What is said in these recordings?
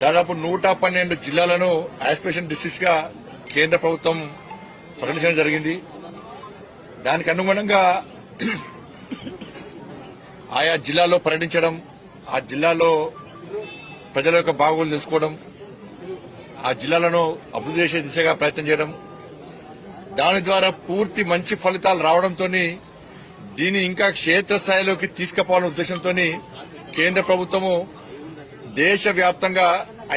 దాదాపు నూట పన్నెండు జిల్లాలను ఆస్పిరేషన్ డిస్టిక్స్గా కేంద్ర ప్రభుత్వం ప్రకటించడం జరిగింది. దానికి అనుగుణంగా ఆయా జిల్లాలో పర్యటించడం ఆ జిల్లాలో ప్రజల యొక్క బాగోగులు తెలుసుకోవడం ఆ జిల్లాలను అభివృద్ధి చేసే దిశగా ప్రయత్నం చేయడం దాని ద్వారా పూర్తి మంచి ఫలితాలు రావడంతో దీన్ని ఇంకా క్షేత్రస్థాయిలోకి తీసుకుపోవాలనే ఉద్దేశంతో కేంద్ర ప్రభుత్వము దేశవ్యాప్తంగా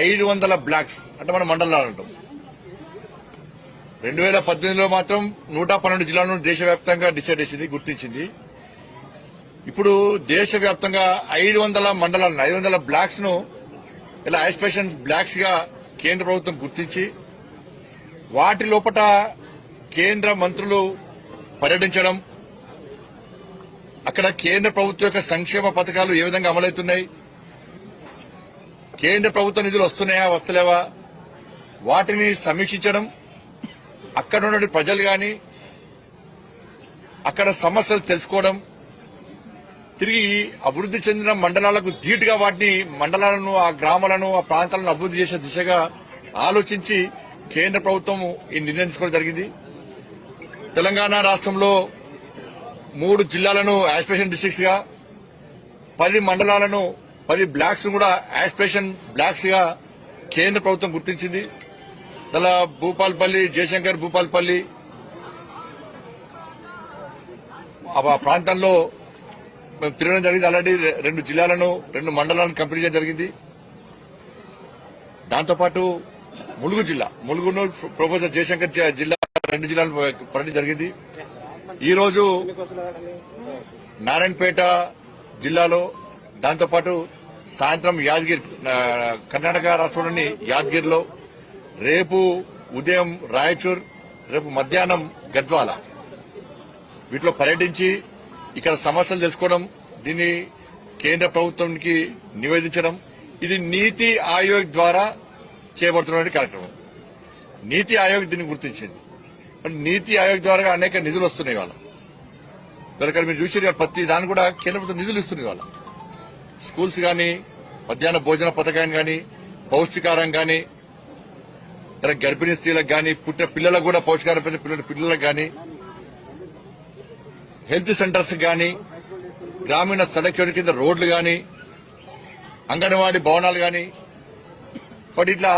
ఐదు వందల బ్లాక్స్ అంటే మన మండలాలు అంటాం. రెండు వేల పద్దెనిమిదిలో మాత్రం నూట పన్నెండు జిల్లాలను దేశవ్యాప్తంగా డిసైడ్ చేసింది గుర్తించింది. ఇప్పుడు దేశవ్యాప్తంగా ఐదు వందల మండలాలను ఐదు వందల బ్లాక్స్ను ఇలా ఐస్పేషన్ బ్లాక్స్గా కేంద్ర ప్రభుత్వం గుర్తించి వాటి లోపట కేంద్ర మంత్రులు పర్యటించడం అక్కడ కేంద్ర ప్రభుత్వం యొక్క సంక్షేమ పథకాలు ఏ విధంగా అమలవుతున్నాయి కేంద్ర ప్రభుత్వ నిధులు వస్తున్నాయా వస్తలేవా? వాటిని సమీక్షించడం అక్కడ ఉన్న ప్రజలు గాని అక్కడ సమస్యలు తెలుసుకోవడం తిరిగి అభివృద్ధి చెందిన మండలాలకు ధీటుగా వాటిని మండలాలను ఆ గ్రామాలను ఆ ప్రాంతాలను అభివృద్ధి చేసే దిశగా ఆలోచించి కేంద్ర ప్రభుత్వం ఈ నిర్ణయం తీసుకోవడం జరిగింది. తెలంగాణ రాష్ట్రంలో మూడు జిల్లాలను యాస్పిరేషన్ డిస్టిక్స్గా పది మండలాలను పది బ్లాక్స్ కూడా యాస్పిరేషన్ బ్లాక్స్గా కేంద్ర ప్రభుత్వం గుర్తించింది. అలా భూపాల్పల్లి జయశంకర్ భూపాల్పల్లి. ఆ ప్రాంతంలో మేము తిరగడం జరిగింది ఆల్రెడీ రెండు జిల్లాలను రెండు మండలాలను కంప్లీట్ చేయడం జరిగింది. దాంతోపాటు ములుగు జిల్లా ములుగును ప్రొఫెసర్ జయశంకర్ జిల్లా రెండు జిల్లాలు పర్యటన జరిగింది. ఈరోజు నారాయణపేట జిల్లాలో దాంతోపాటు సాయంత్రం యాదగిరి కర్ణాటక రాష్ట్రంలోని యాదగిరిలో రేపు ఉదయం రాయచూర్ రేపు మధ్యాహ్నం గద్వాల. వీటిలో పర్యటించి ఇక్కడ సమస్యలు తెలుసుకోవడం దీన్ని కేంద్ర ప్రభుత్వానికి నివేదించడం ఇది నీతి ఆయోగ్ ద్వారా చేయబడుతున్న కార్యక్రమం. నీతి ఆయోగ్ దీన్ని గుర్తించింది. నీతి ఆయోగ్ ద్వారా అనేక నిధులు వస్తున్నాయి వాళ్ళ. ఇక్కడ మీరు చూసి ప్రతి దాని కూడా కేంద్ర ప్రభుత్వం నిధులు ఇస్తుంది వాళ్ళ. స్కూల్స్ కానీ మధ్యాహ్న భోజన పథకాన్ని కానీ పౌష్టికారం కానీ గర్భిణీ స్త్రీలకు కానీ పుట్టిన పిల్లలకు కూడా పౌష్టికారం పిల్లల పిల్లలకు కానీ హెల్త్ సెంటర్స్ కానీ గ్రామీణ సడక్ కింద రోడ్లు కానీ అంగన్వాడీ భవనాలు కానీ బట్ ఇట్లా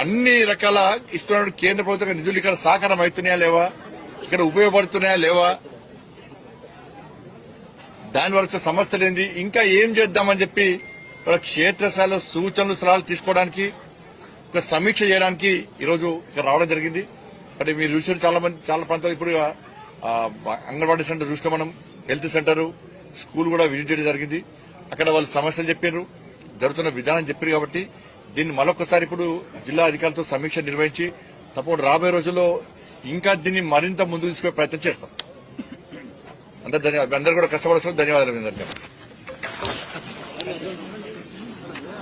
అన్ని రకాల ఇస్తున్న కేంద్ర ప్రభుత్వ నిధులు ఇక్కడ సాకారం అవుతున్నాయా లేవా? ఇక్కడ ఉపయోగపడుతున్నాయా లేవా? దానివల్ల వచ్చే సమస్యలు ఏంది? ఇంకా ఏం చేద్దామని చెప్పి క్షేత్రస్థాయిలో సూచనలు సలహాలు తీసుకోవడానికి ఒక సమీక్ష చేయడానికి ఈరోజు ఇక్కడ రావడం జరిగింది. అంటే మీరు చూసారు చాలా మంది చాలా ప్రాంతాలు ఇప్పుడు అంగన్వాడీ సెంటర్ చూస్తే మనం హెల్త్ సెంటర్ స్కూల్ కూడా విజిట్ చేయడం జరిగింది. అక్కడ వాళ్ళు సమస్యలు చెప్పారు జరుగుతున్న విధానం చెప్పారు కాబట్టి దీన్ని మరొకసారి ఇప్పుడు జిల్లా అధికారులతో సమీక్ష నిర్వహించి తప్పకుండా రాబోయే రోజుల్లో ఇంకా దీన్ని మరింత ముందు తీసుకునే ప్రయత్నం చేస్తాం. అందరు ధన్యవాదాలు. అందరూ కూడా కష్టపడాల్సిన ధన్యవాదాలు మీ అందరికీ.